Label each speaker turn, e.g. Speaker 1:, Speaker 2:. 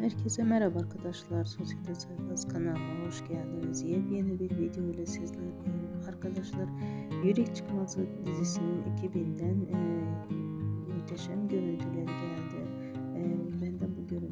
Speaker 1: Herkese merhaba arkadaşlar. Sosyete Sayfası kanalıma hoş geldiniz. Yepyeni bir video ile sizlerleyim. Arkadaşlar Yürek Çıkmazı dizisinin 2000'den e, muhteşem görüntüleri geldi. E, ben de bu görüntü